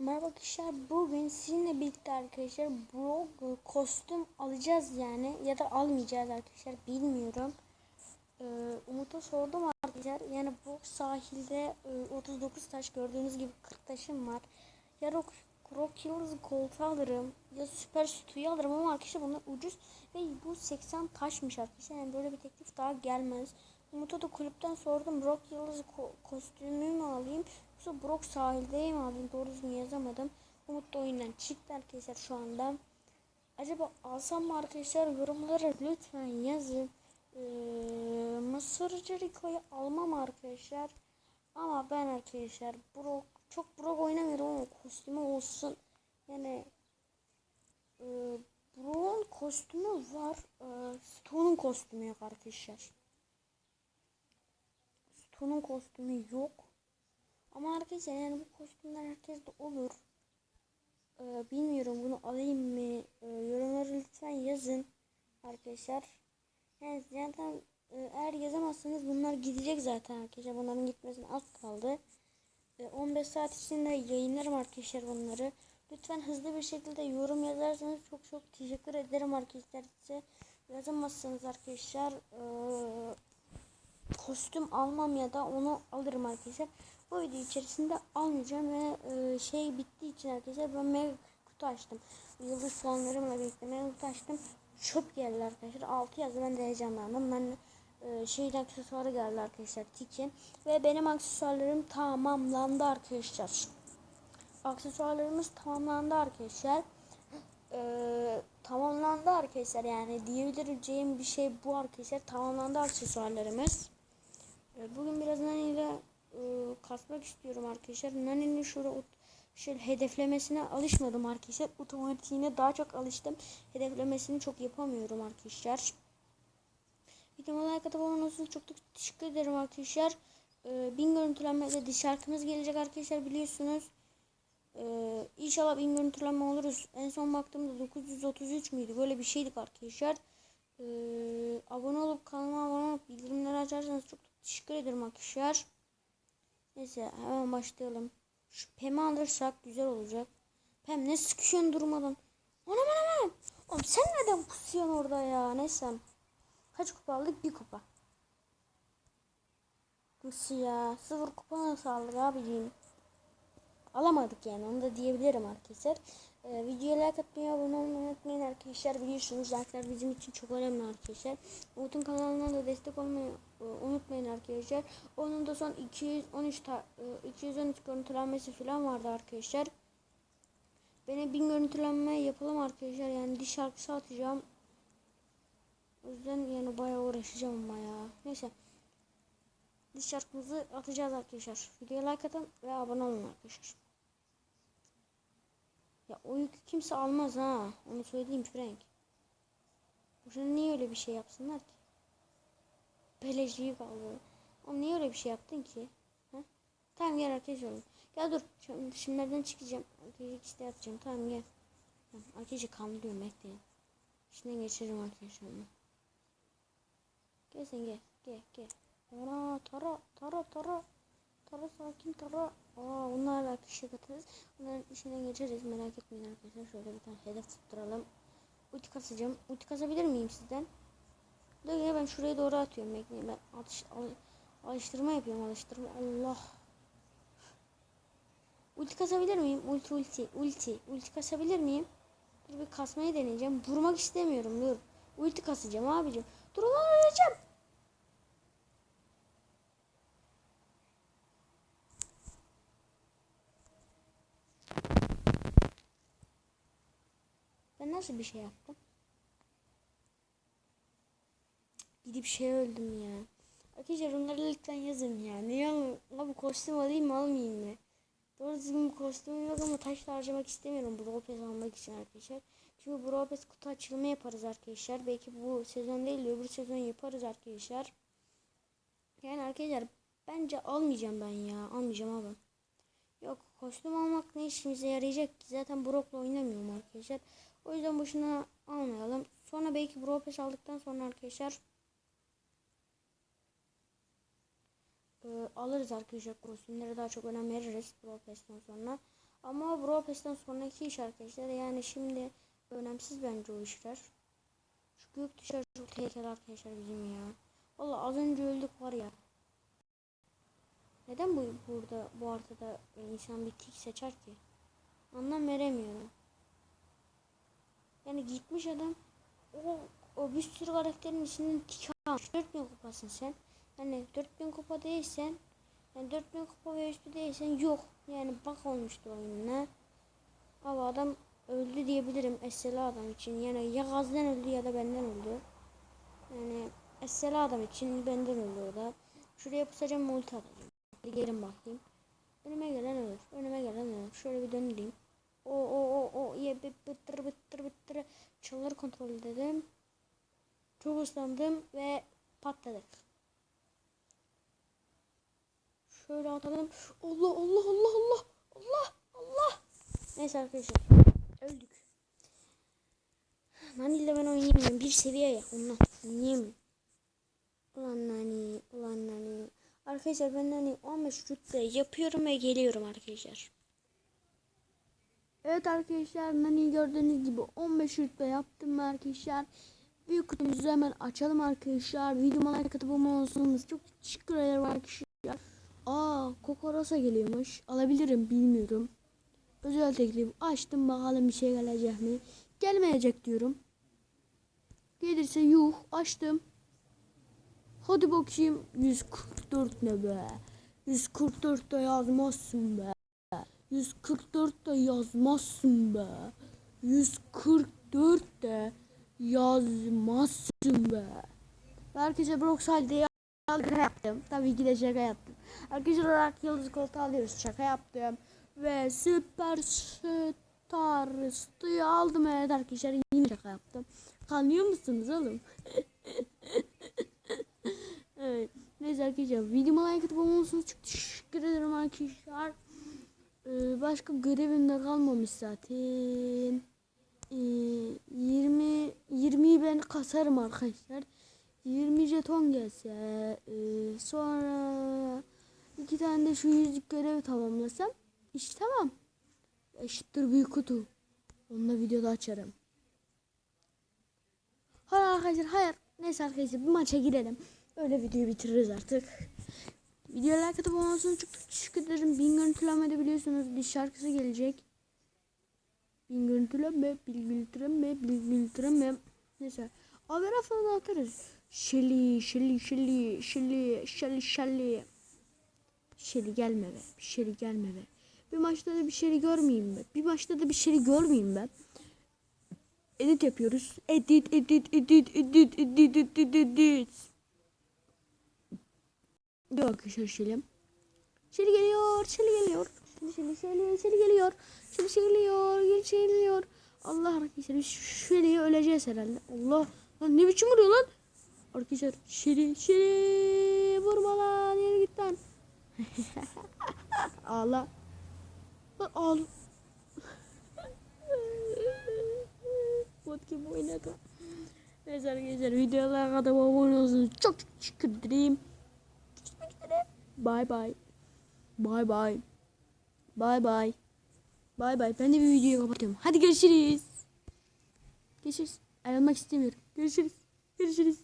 Merhaba arkadaşlar. Bugün sizinle birlikte arkadaşlar Brock e, kostüm alacağız yani ya da almayacağız arkadaşlar bilmiyorum. Ee, Umut'a sordum arkadaşlar. Yani Brock sahilde e, 39 taş gördüğünüz gibi 40 taşım var. Ya Rock, Rock Yıldız koltuğu alırım ya Süper Sütü'yü alırım ama arkadaşlar bunlar ucuz ve bu 80 taşmış arkadaşlar. Yani böyle bir teklif daha gelmez. Umut'a da kulüpten sordum. Brock Yıldız ko kostümü mü alayım yoksa Brock sahilde mi alayım? Doğru düzgün yazamadım. Umut da oyundan çıktı arkadaşlar şu anda. Acaba alsam mı arkadaşlar? Yorumlara lütfen yazın. Ee, Mısırcı Rico'yu almam arkadaşlar. Ama ben arkadaşlar Brock çok Brock oynamıyorum ama kostümü olsun. Yani e, Brock'un kostümü var. E, Stone'un kostümü yok arkadaşlar. Stone'un kostümü yok. Ama arkadaşlar yani bu kostümler herkeste olur. Ee, bilmiyorum bunu alayım mı? Ee, yorumlara lütfen yazın arkadaşlar. Yani zaten e, eğer yazamazsanız bunlar gidecek zaten arkadaşlar. Bunların gitmesine az kaldı. Ee, 15 saat içinde yayınlarım arkadaşlar bunları. Lütfen hızlı bir şekilde yorum yazarsanız çok çok teşekkür ederim arkadaşlar size. Yazamazsanız arkadaşlar ee, kostüm almam ya da onu alırım arkadaşlar. Bu video içerisinde almayacağım ve e, şey bittiği için arkadaşlar ben mega kutu açtım. Yıldız puanlarımla birlikte mega kutu açtım. Çöp geldi arkadaşlar. 6 yazdı ben de heyecanlandım. Ben e, şeyin aksesuarı geldi arkadaşlar. Tiki. Ve benim aksesuarlarım tamamlandı arkadaşlar. Aksesuarlarımız tamamlandı arkadaşlar. E, tamamlandı arkadaşlar yani diyebileceğim bir şey bu arkadaşlar. Tamamlandı aksesuarlarımız. E, bugün biraz kasmak istiyorum arkadaşlar. Nani'nin şöyle şöyle hedeflemesine alışmadım arkadaşlar. Otomatiğine daha çok alıştım. Hedeflemesini çok yapamıyorum arkadaşlar. Videoma like atıp olmanız çok çok teşekkür ederim arkadaşlar. Ee, bin görüntülenmede diş şarkımız gelecek arkadaşlar biliyorsunuz. Ee, inşallah bin görüntülenme oluruz. En son baktığımda 933 müydü? Böyle bir şeydik arkadaşlar. Ee, abone olup kanalıma abone olup bildirimleri açarsanız çok teşekkür ederim arkadaşlar. Neyse hemen başlayalım. Şu Pem'i alırsak güzel olacak. Pem ne sıkışıyorsun durmadan. Anam anam anam. Oğlum sen neden pusuyorsun orada ya? Neyse. Kaç kupa aldık? Bir kupa. Nasıl ya? Sıfır kupa nasıl aldık abiciğim? Alamadık yani onu da diyebilirim arkadaşlar. Ee, videoya like atmayı, abone olmayı unutmayın arkadaşlar. Biliyorsunuz like'lar bizim için çok önemli arkadaşlar. Umut'un kanalına da destek olmayı e, unutmayın arkadaşlar. Onun da son 213 ta, e, 213 görüntülenmesi falan vardı arkadaşlar. Bana 1000 görüntülenme yapalım arkadaşlar. Yani diş şarkısı atacağım. O yüzden yani bayağı uğraşacağım bayağı. Neyse. Diş şarkımızı atacağız arkadaşlar. Videoya like atın ve abone olun arkadaşlar. Ya o yükü kimse almaz ha. Onu söyleyeyim Frank. Boşuna niye öyle bir şey yapsınlar ki? Beleşliği kaldı. Ama niye öyle bir şey yaptın ki? Ha? Tamam gel arkadaşlar. Gel dur. Şimdi şimdilerden çıkacağım. Arkadaşlar işte atacağım. Tamam gel. Arkadaşlar kandırıyorum bekleyin. İçinden geçiririm arkadaşlar. Gel sen gel. Gel gel. Ana tara tara tara. Tara sakin tara. Aa bunlarla kişi katarız. Bunların işinden geçeriz merak etmeyin arkadaşlar. Şöyle bir tane hedef tutturalım. Ulti kasacağım. Ulti kasabilir miyim sizden? Dur ya ben şuraya doğru atıyorum. Bekleyin ben alış, al, alıştırma yapıyorum alıştırma. Allah. Ulti kasabilir miyim? Ulti ulti ulti. Ulti kasabilir miyim? Dur bir kasmayı deneyeceğim. Vurmak istemiyorum dur. Ulti kasacağım abicim. Dur ulan öleceğim. Ben nasıl bir şey yaptım? Gidip şey öldüm ya. Arkadaşlar onları lütfen yazın ya. Niye abi kostüm alayım mı almayayım mı? Doğru düzgün bir kostümüm yok ama taş harcamak istemiyorum bu Robes almak için arkadaşlar. Çünkü bu Robes kutu açılımı yaparız arkadaşlar. Belki bu sezon değil öbür sezon yaparız arkadaşlar. Yani arkadaşlar bence almayacağım ben ya. Almayacağım abi. Yok kostüm almak ne işimize yarayacak ki? Zaten Brock'la oynamıyorum arkadaşlar. O yüzden boşuna almayalım. Sonra belki Brawl Pass aldıktan sonra arkadaşlar e, alırız arkadaşlar kostümlere daha çok önem veririz Brawl Pass'ten sonra. Ama Brawl Pass'ten sonraki iş arkadaşlar. Yani şimdi önemsiz bence o işler. Şu gök dışarı çok tehlikeli arkadaşlar bizim ya. Valla az önce öldük var ya. Neden bu burada bu haritada insan bir tik seçer ki? Anlam veremiyorum. Yani gitmiş adam o, o bir sürü karakterin içinden tik almış. 4000 kupasın sen. Yani 4000 kupa değilsen yani 4000 kupa ve üstü değilsen yok. Yani bak olmuştu oyununa. Ama adam öldü diyebilirim Esela adam için. Yani ya gazdan öldü ya da benden öldü. Yani Esela adam için benden öldü o da. Şuraya pusacağım multi atacağım. Hadi gelin bakayım. Önüme gelen ölür. Önüme gelen ölür. Şöyle bir döndüreyim. O o o o ye bit bittır bittır bittır. Çalıları kontrol edelim. Çok ıslandım ve patladık. Şöyle atalım. Allah Allah Allah Allah Allah Allah. Neyse arkadaşlar. Öldük. Nani ile ben oynayamıyorum. Bir seviye ya. Ondan oynayamıyorum. Ulan Nani. Ulan Nani. Arkadaşlar ben Nani 15 rütbe yapıyorum ve geliyorum arkadaşlar. Evet arkadaşlar Nani gördüğünüz gibi 15 rütbe yaptım arkadaşlar. Büyük kutumuzu hemen açalım arkadaşlar. Videoma like atıp abone çok teşekkür ederim arkadaşlar. Aa Kokorosa geliyormuş. Alabilirim bilmiyorum. Özel teklif açtım bakalım bir şey gelecek mi? Gelmeyecek diyorum. Gelirse yuh açtım. Hadi bakayım 144 ne be? 144 de yazmazsın be. 144 de yazmazsın be. 144 de yazmazsın be. Herkese Brox halde şaka yaptım. Tabii ki de şaka yaptım. Arkadaşlar olarak yıldız koltuğu alıyoruz. Şaka yaptım. Ve süper star'ı aldım evet arkadaşlar. Yine şaka yaptım. Kanıyor musunuz oğlum? evet. Neyse arkadaşlar videoma like atıp olursanız çok teşekkür ederim arkadaşlar. Ee, başka görevim de kalmamış zaten. Ee, 20 20'yi ben kasarım arkadaşlar. 20 jeton gelse e, sonra iki tane de şu yüzlük görevi tamamlasam iş tamam. Eşittir büyük kutu. Onunla videoda açarım. Hayır arkadaşlar hayır. Neyse arkadaşlar bir maça girelim. Öyle videoyu bitiririz artık. Videoya like atıp olmasını çok teşekkür ederim. Bin görüntülenme de biliyorsunuz bir şarkısı gelecek. Bin görüntülenme, bil görüntülenme, bil görüntülenme. Neyse. Haber falan atarız. Şeli, şeli, şeli, şeli, şeli, şeli. Şeli gelme be. Bir şeli gelme be. Bir maçta da bir şeli görmeyeyim be. Bir maçta da bir şeli görmeyeyim ben. Edit yapıyoruz. Edit, edit, edit, edit, edit, edit, edit. Dur arkadaşlar şelim. Şeli geliyor, şeli geliyor. Şeli, şeli, şeli, şeli geliyor. Şeli, şeli geliyor, şeli, şeli geliyor. Allah arkadaşlar biz öleceğiz herhalde. Allah. Lan ne biçim vuruyor lan? Arkadaşlar şeri şeri vurma lan yere git lan. ağla. Lan ağla. Bot gibi oynadı. Neyse arkadaşlar videolara kadar abone çok çok teşekkür ederim. Bye bye. Bye bye. Bye bye. Bye bye. Ben de bir videoyu kapatıyorum. Hadi görüşürüz. Görüşürüz. Ayrılmak istemiyorum. Görüşürüz. Görüşürüz.